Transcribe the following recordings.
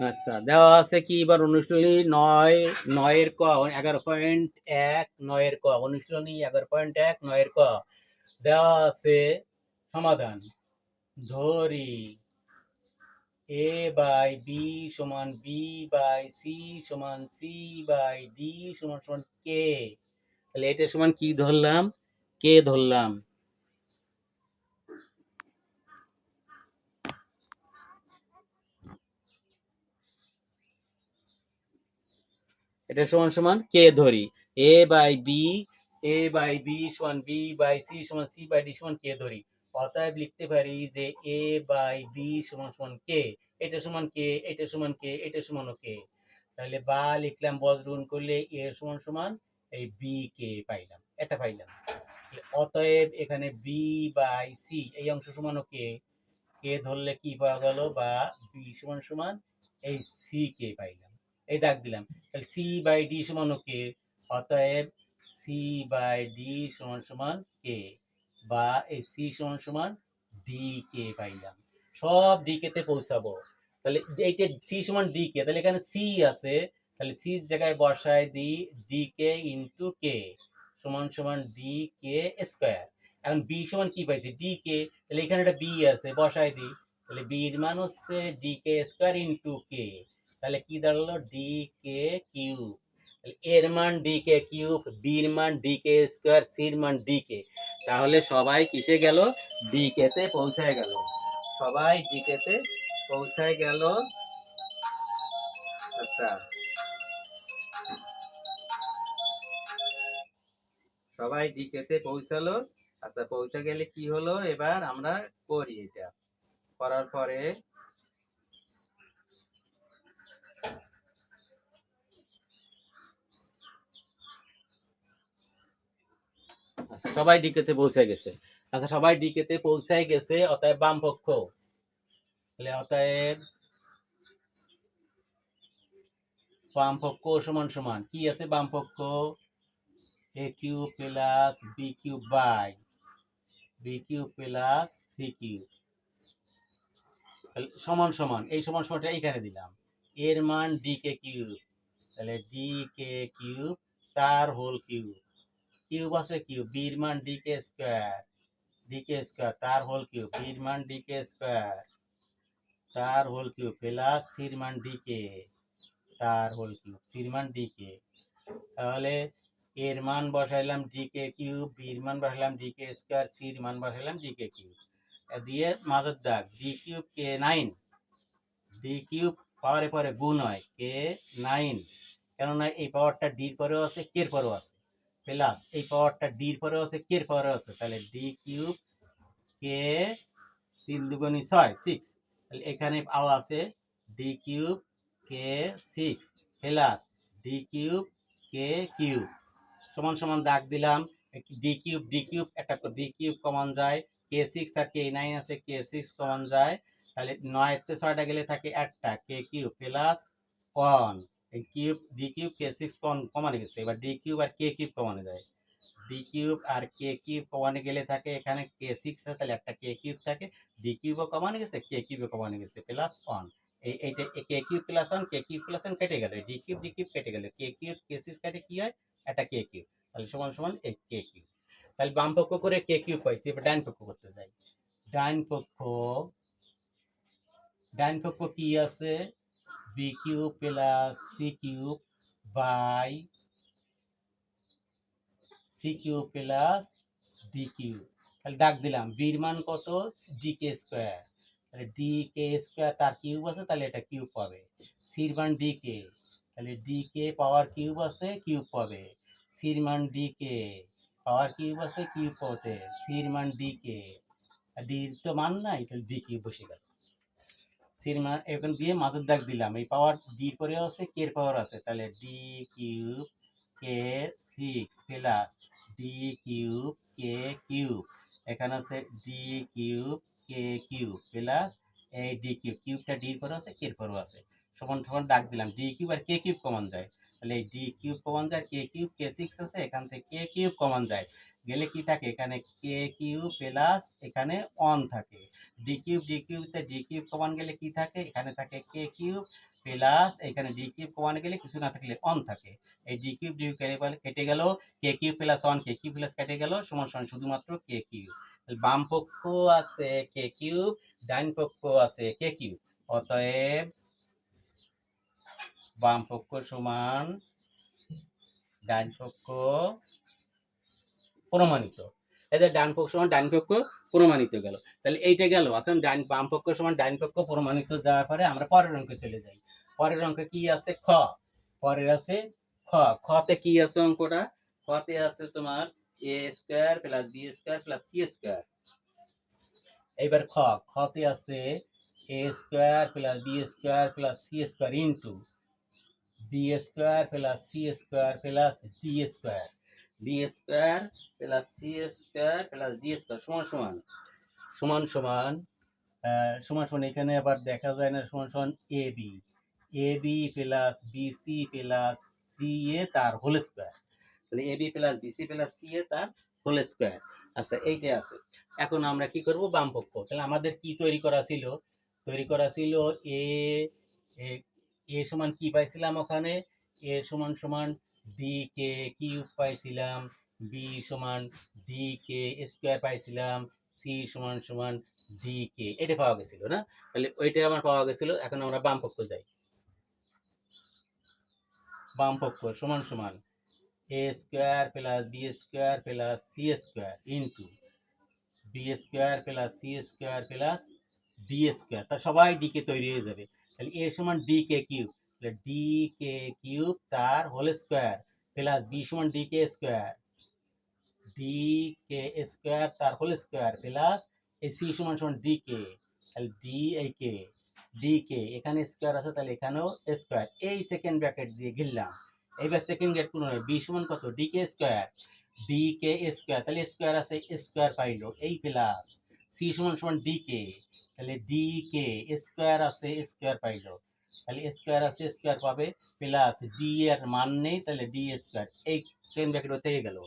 আচ্ছা দেওয়া আছে কি এবার অনুশীলনী নয়, নয়ের ক, এগারো পয়েন্ট এক, নয়ের ক, অনুশীলনী এগারো পয়েন্ট এক, নয়ের ক। দেওয়া আছে সমাধান। ধরি এ বাই বি সমান বি বাই সি সমান সি বাই ডি সমান সমান কে তাহলে এটা সমান কি ধরলাম? কে ধরলাম। এটা সমান সমান কে ধরি? A by B A by B সমান বি বাই সি সমান সি বাই ডি সমান কে ধরি। অতএব লিখতে পারি যে এ বাই বি সমান সমান কে এটা সমান কে এটা সমান কে এটা সমান কে তাহলে বা লিখলাম বজ্রগুণ করলে এ সমান সমান এই বি কে পাইলাম। এটা পাইলাম। অতএব এখানে বি বাই সি এই অংশ সমান কে কে ধরলে কি পাওয়া গেল? বা বি সমান সমান এই সি কে পাইলাম। এই দাগ দিলাম। তাহলে সি বাই ডি সমান কে অতএব সি বাই ডি সমান সমান কে বা এই সি সমান সমান ডি কে পাইলাম। সব ডি কে তে পৌঁছাবো। তাহলে এইটা সি সমান ডি কে তাহলে এখানে সি আছে। তাহলে সি জায়গায় বসায় দি ডি কে ইন্টু কে সমান সমান ডি কে স্কোয়ার এখন বি সমান কি পাইছি? ডি কে তাহলে এখানে একটা বি আছে, বসায় দি তাহলে বি এর মান হচ্ছে D K square into K তাহলে কি দাঁড়াল? ডি কে তাহলে এর মান ডি কে কিউব বির মান ডি কে স্কোয়ার সির মান ডি কে তাহলে সবাই কিসে গেল? ডি কে তে পৌঁছায় গেল। সবাই ডি কে তে পৌঁছায় গেল। আচ্ছা। সবাই ডি কে তে পৌঁছালো। আচ্ছা পৌঁছে গেলে কি হলো? এবার আমরা করি এটা। করার পরে আচ্ছা সবাই ডিকেতে পৌঁছে গেছে। আচ্ছা সবাই ডিকেতে পৌঁছায় গেছে, অতএব বাম পক্ষ। তাহলে অতএব বাম পক্ষ সমান সমান। কি আছে বাম পক্ষ? A cube plus B cube by B cube plus C cube সমান সমান, এই সমান সমানটা এইখানে দিলাম। এর মান ডি কে কিউব তাহলে ডি কে কিউব তার হোল কিউব কিউব আছে কিউব বির মান D K square D K square তার হোল কিউব বির মান ডি কে স্কোয়ার তার হোল কিউব প্লাস সির মান ডি কে তার হোল কিউব সির মান ডি কে তাহলে এর মান বসাইলাম ডি কে কিউব বির মান বসাইলাম ডি কে স্কোয়ার সির মান বসাইলাম ডি কে কিউব দিয়ে মাঝের দাগ D cube K nine D cube পাওয়ারে পরে গুণ হয় কে নাইন কেননা এই পাওয়ারটা ডির পরেও আছে কের পরেও আছে। প্লাস এই পাওয়ারটা ডির পরে আছে কের পরে আছে, তাহলে ডি কিউব কে তিন দুগুণী ছয় সিক্স তাহলে এখানে পাওয়া আছে D cube K six plus D cube K cube. সমান সমান দাগ দিলাম ডি কিউব ডি কিউব, একটা ডি কিউব কমন যায় কে সিক্স আর কে নাইন আছে কে সিক্স কমন যায়, তাহলে নয়তে ছয়টা গেলে থাকে একটা K cube plus one cube D cube K six কমানে গেছে। এবার ডি কিউব আর কে কিউব কমানে যায়। ডি কিউব আর কে কিউব কমানে গেলে থাকে এখানে কে সিক্স তাহলে একটা কে কিউব থাকে। ডি কিউবও কমানে গেছে কে কিউবও কমানে গেছে প্লাস ওয়ান এই, এইটা K cube plus one K cube plus one কেটে গেল। ডি কিউব ডি কিউব কেটে গেল। কে কিউব কে সিক্স কেটে কি হয়? একটা কে কিউব। তাহলে সমান সমান এই কে কিউব। তাহলে বাম পক্ষ করে কে কিউব পাইছি, এবার ডান পক্ষ করতে যাই। ডান পক্ষ ডান পক্ষ কি আছে? B cube plus C cube by C cube plus D cube তাহলে ডাক দিলাম। বির মান কত? ডি কে স্কোয়ার তাহলে ডি কে স্কোয়ার তার কিউব আছে, তাহলে এটা কিউব পাবে। সির মান ডি কে তাহলে ডি কে পাওয়ার কিউব আছে কিউব পাবে। সির মান ডি কে পাওয়ার কিউব আছে কিউব পাবে। সির মান ডি কে ডির তো মান নাই, তাহলে ডি কিউব বসে গেল। সির মান এখন দিয়ে মাঝের দাগ দিলাম। এই পাওয়ার ডির পরেও আছে কে এর পাওয়ার আছে। তাহলে D cube K six plus D cube K cube এখানে আছে D cube K cube plus এই ডি কিউব কিউবটা ডির পরে আছে কে এর পরেও আছে। সমান সমান দাগ দিলাম। ডি কিউব আর কে কিউব কমন যায়। তাহলে ডি কিউব কমন যায় কে কিউব কে সিক্স আছে, এখান থেকে কে কিউব কমন যায়। গেলে কি থাকে? এখানে কে কিউ প্লাস এখানে অন থাকে। ডি কিউব ডি কিউবতে ডি কিউব কমান গেলে কি থাকে? এখানে থাকে কে কিউব প্লাস এখানে ডি কিউব কমান গেলে কিছু না থাকলে অন থাকে। এই ডি কিউব ডি কেটে গেল K cube plus one K cube plus কেটে গেল, সমান সমান শুধুমাত্র কে কিউব বাম পক্ষ আছে কে কিউব ডান পক্ষ আছে কে কিউব অতএব বাম পক্ষ সমান ডান পক্ষ প্রমাণিত। যে ডান পক্ষ সমান ডান পক্ষ প্রমাণিত গেল। তাহলে এইটা গেল। এখন ডান, বাম পক্ষ সমান ডান পক্ষ প্রমাণিত যাওয়ার পরে আমরা পরের অঙ্কে চলে যাই। পরের অঙ্কে কি আছে? খ। পরের আছে খ। খতে কি আছে অঙ্কটা? খতে আছে তোমার A square plus B square plus C square এইবার খ। খতে আছে A square plus B square plus C square into B square plus C square plus D square B square plus C square plus D square সমান সমান। সমান সমান সমান সমান এখানে আবার দেখা যায় না, সমান সমান A B A B plus BC plus C A তার হোল স্কয়ার তাহলে A B plus BC plus C A তার হোল স্কয়ার আচ্ছা এইটা আছে। এখন আমরা কি করব? বাম পক্ষ তাহলে আমাদের কি তৈরি করা ছিল? তৈরি করা ছিল এ- এ সমান কি পাইছিলাম ওখানে? এ সমান সমান কে কিউব পাইছিলাম বি সমান ডি স্কোয়ার পাইছিলাম সি সমান সমান ডি এটা পাওয়া গেছিল না? তাহলে ওইটা আমার পাওয়া গেছিল, এখন আমরা বাম পক্ষ যাই। বাম পক্ষ সমান সমান A square plus B square plus C square into B square plus C square plus D square তার সবাই ডি কে তৈরি হয়ে যাবে। তাহলে এ সমান D K cube D K cube তার হোল স্কোয়ার প্লাস বি সমান D K square D K square তার হোল স্কোয়ার প্লাস এই সি সমান সমান ডি কে তাহলে ডি এই কে ডি কে এখানে স্কোয়ার আছে তাহলে এখানেও স্কোয়ার এই সেকেন্ড ব্র্যাকেট দিয়ে ঘিরলাম, এইবার সেকেন্ড গেট পূরণ হবে বি সমান কত? D K square D K square তাহলে স্কোয়ার আছে স্কোয়ার পাইলো, এই প্লাস সি সমান সমান ডি কে তাহলে ডি কে স্কোয়ার আছে স্কোয়ার পাইলো তাহলে স্কোয়ার আছে স্কোয়ার পাবে প্লাস ডি এর মান নেই, তাহলে ডি স্কোয়ার এই সেকেন্ড ব্র্যাকেট থেকে গেল।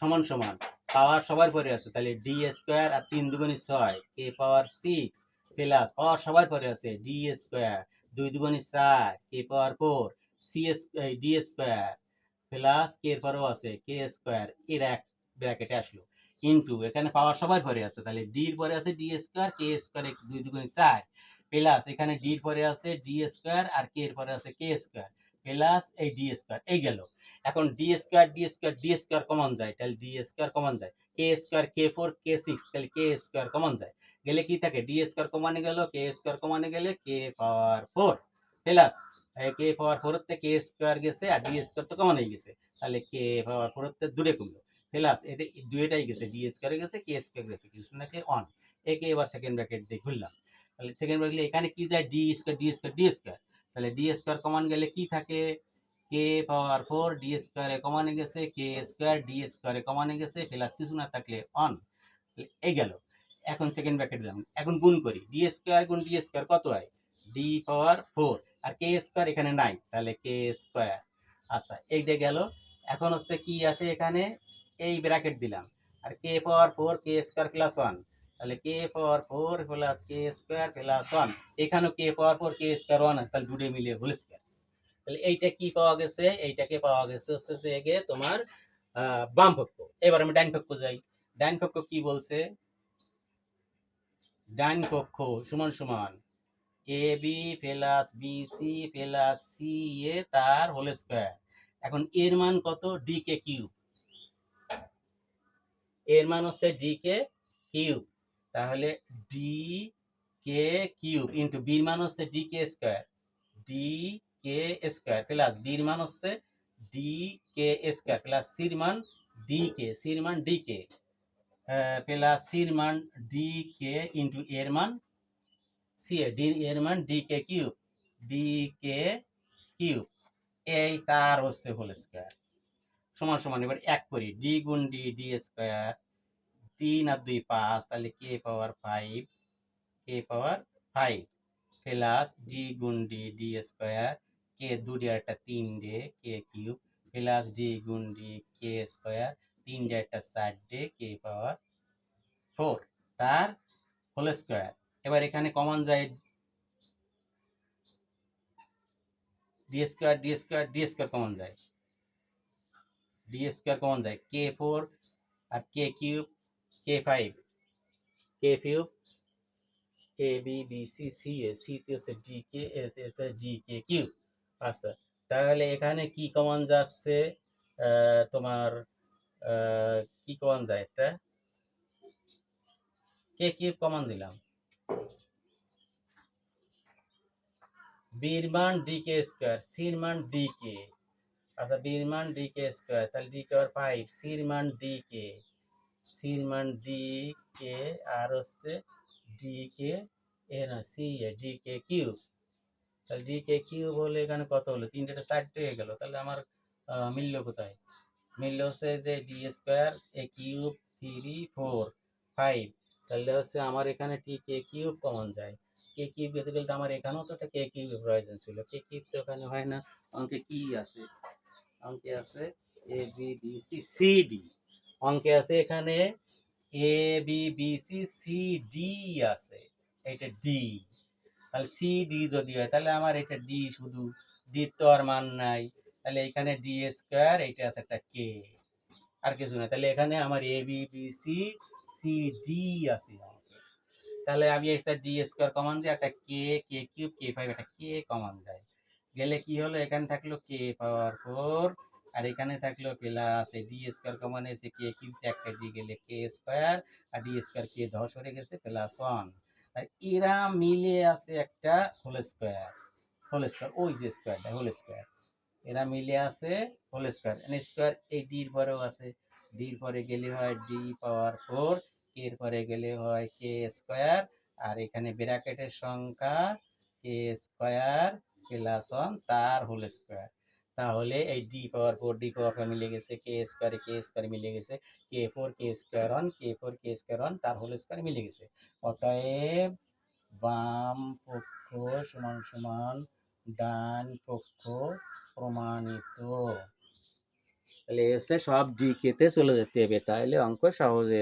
সমান সমান পাওয়ার সবার পরে আছে, তাহলে ডি স্কোয়ার আর তিন দুগুণি ছয় কে পাওয়ার সিক্স প্লাস পাওয়ার সবার পরে আছে ডি স্কোয়ার দুই দুগুণি চার K power four C D square plus K এর পরেও আছে কে স্কোয়ার এর এক ব্র্যাকেটে আসলো। ইনটু এখানে পাওয়ার সবার পরে আছে, তাহলে ডি এর পরে আছে ডি স্কোয়ার কে স্কোয়ার দুই দুগুণি চার প্লাস এখানে ডি পরে আছে ডি স্কোয়ার আর কে এর পরে আছে কে স্কোয়ার প্লাস এই ডি স্কোয়ার এই গেল। এখন D square D square D square common যায়। তাহলে ডি স্কোয়ার কমন যায়। K square K four K six তাহলে কে স্কোয়ার কমন যায়। গেলে কি থাকে? ডি স্কোয়ার কমানে গেল কে স্কোয়ার কমানে গেলে K power four plus K power four তে কে স্কোয়ার গেছে আর ডি স্কোয়ার তো কমন হয়ে গেছে। তাহলে কে পাওয়ার ফোর তে দূরে কমলো। প্লাস এটা দুইটাই গেছে। ডি স্কোয়ার গেছে কে স্কোয়ার গেছে। কিছু নাকি অন একে এবার সেকেন্ড ব্র্যাকেট দিয়ে ঘুরলাম। তাহলে সেকেন্ড ব্র্যাকেট এখানে কি যায়? D square D square D square তাহলে ডি স্কোয়ার কমন গেলে কি থাকে? কে পাওয়ার ফোর ডি স্কোয়ারে কমানে গেছে কে স্কোয়ার ডি স্কোয়ারে কমানে গেছে প্লাস কিছু না থাকলে অন এই গেল। এখন সেকেন্ড ব্র্যাকেট দিলাম। এখন গুণ করি। ডি স্কোয়ার গুণ ডি স্কোয়ার কত হয়? ডি পাওয়ার ফোর আর কে স্কোয়ার এখানে নাই তাহলে কে স্কোয়ার আচ্ছা এইটা গেল। এখন হচ্ছে কি আসে এখানে? এই ব্র্যাকেট দিলাম। আর K power four K square plus one তাহলে K power four plus K square plus one এখানেও K power four K square one আছে, তাহলে দুটো মিলিয়ে হোল স্কোয়ার তাহলে এইটা কি পাওয়া গেছে? এইটাকে পাওয়া গেছে হচ্ছে যে এগে তোমার বাম পক্ষ এবার আমি ডান পক্ষ যাই। ডান পক্ষ কি বলছে? ডান পক্ষ সমান সমান A B plus B C plus C A তার হোল স্কোয়ার এখন এর মান কত? ডি কে কিউব এর মান হচ্ছে ডি কে কিউব তাহলে ডি কে কিউব ইন্টু বির মান হচ্ছে D K square D K square plus বির মান হচ্ছে ডি কে স্কোয়ার প্লাস সির মান ডি কে সির মান ডি কে প্লাস সির মান ডি কে ইন্টু এর মান সি এ ডি এর মান D K cube D K cube এই তার হচ্ছে হোল স্কোয়ার সমান সমান এবার এক করি ডি গুণ ডি ডি স্কোয়ার তিন আর দুই পাঁচ, তাহলে K power five K power five plus D গুণ ডি ডি স্কোয়ার কে দুটি আর একটা তিন D K cube plus D গুণ ডি কে স্কোয়ার তিনটা একটা চারটে কে পাওয়ার ফোর তার হোল স্কোয়ার এবার এখানে কমন যায় D square D square D square common যায়। ডি স্কোয়ার কমন যায় K four R K cube K five K cube A B B C C A C তে হচ্ছে D কে এতে D K cube আচ্ছা তাহলে এখানে কি কমন যাচ্ছে? আহ, তোমার আহ, কি কমন যায় একটা? কে কিউব কমন দিলাম। বির মান ডি কে স্কোয়ার সির মান ডি কে আচ্ছা বির মান ডি কে স্কোয়ার তাহলে ডি কে ফাইভ সির মান ডি কে সির মান ডি কে আর হচ্ছে ডি কে এ না C A D K cube তাহলে ডি কে কিউব হলে এখানে কত হলো? তিনটে চারটে হয়ে গেল। তাহলে আমার মিলল কোথায়? মিলল হচ্ছে যে D square A cube three four five তাহলে হচ্ছে আমার এখানে টি কে কিউব কমন যায়। কে কিউব পেতে গেলে তো আমার এখানেও তো একটা কে কিউব প্রয়োজন ছিল। কে কিউব তো এখানে হয় না। অঙ্কে কি আছে? অঙ্কে আছে A B D C C D অঙ্কে আছে এখানে A B B C C D আছে। এটা ডি তাহলে সি ডি যদি হয়, তাহলে আমার এটা ডি শুধু। ডি তো আর মান নাই। তাহলে এখানে ডি স্কোয়ার এটা আছে একটা কে আর কিছু না তাহলে এখানে আমার A B B C C D আছে তাহলে আমি একটা ডি স্কোয়ার কমান যায়, একটা কে কে কিউব কে ফাইভ একটা কে কমান যায়। গেলে কি হলো? এখানে থাকল কে পাওয়ার ফোর আর এখানে থাকল প্লাস ডি স্কোয়ার কমন এসে কে কিউব একটা ডি গেলে কে স্কোয়ার আর ডি স্কোয়ার কে ধর সরে গেছে প্লাস ওয়ান আর এরা মিলে আছে একটা হোল স্কোয়ার হোল স্কোয়ার ওই যে স্কোয়ারটা হোল স্কোয়ার এরা মিলে আছে হোল স্কোয়ার এন স্কোয়ার এই ডির পরেও আছে। ডির পরে গেলে হয় ডি পাওয়ার ফোর এর পরে গেলে হয় কে স্কোয়ার আর এখানে ব্র্যাকেটের সংখ্যা কে স্কোয়ার প্লাস ওয়ান তার হোল স্কোয়ার তাহলে এই D power four D power four মিলে গেছে কে স্কোয়ারে কে স্কোয়ার মিলে গেছে K four K square one K four K square one তার হোল স্কোয়ার মিলে গেছে। অতএব বাম পক্ষ সমান সমান ডান পক্ষ প্রমাণিত। তাহলে এসে সব ডি কেতে চলে যেতে হবে তাহলে অঙ্ক সহজে